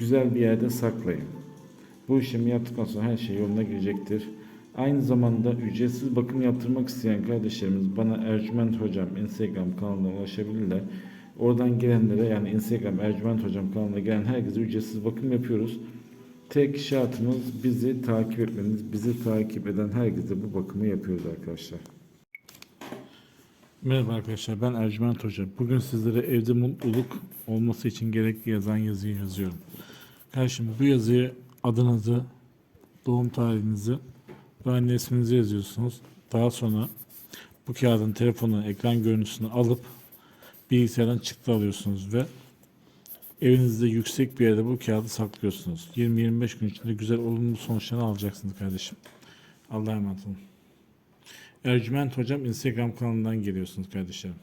güzel bir yerde saklayın. Bu işlemi yaptıktan sonra her şey yoluna girecektir. Aynı zamanda ücretsiz bakım yaptırmak isteyen kardeşlerimiz bana Ercüment Hocam Instagram kanalına ulaşabilirler. Oradan gelenlere yani Instagram Ercüment Hocam kanalına gelen herkese ücretsiz bakım yapıyoruz. Tek şartımız bizi takip etmeniz. Bizi takip eden herkese bu bakımı yapıyoruz arkadaşlar. Merhaba arkadaşlar ben Ercüment Hoca. Bugün sizlere evde mutluluk olması için gerekli yazan yazıyı yazıyorum. Kardeşim bu yazıyı adınızı, doğum tarihinizi ve anne isminizi yazıyorsunuz. Daha sonra bu kağıdın telefonu ekran görüntüsünü alıp bilgisayardan çıktı alıyorsunuz ve evinizde yüksek bir yerde bu kağıdı saklıyorsunuz. 20-25 gün içinde güzel olumlu sonuçlarını alacaksınız kardeşim. Allah'a emanet olun. Ercüment Hocam Instagram kanalından geliyorsunuz kardeşlerim.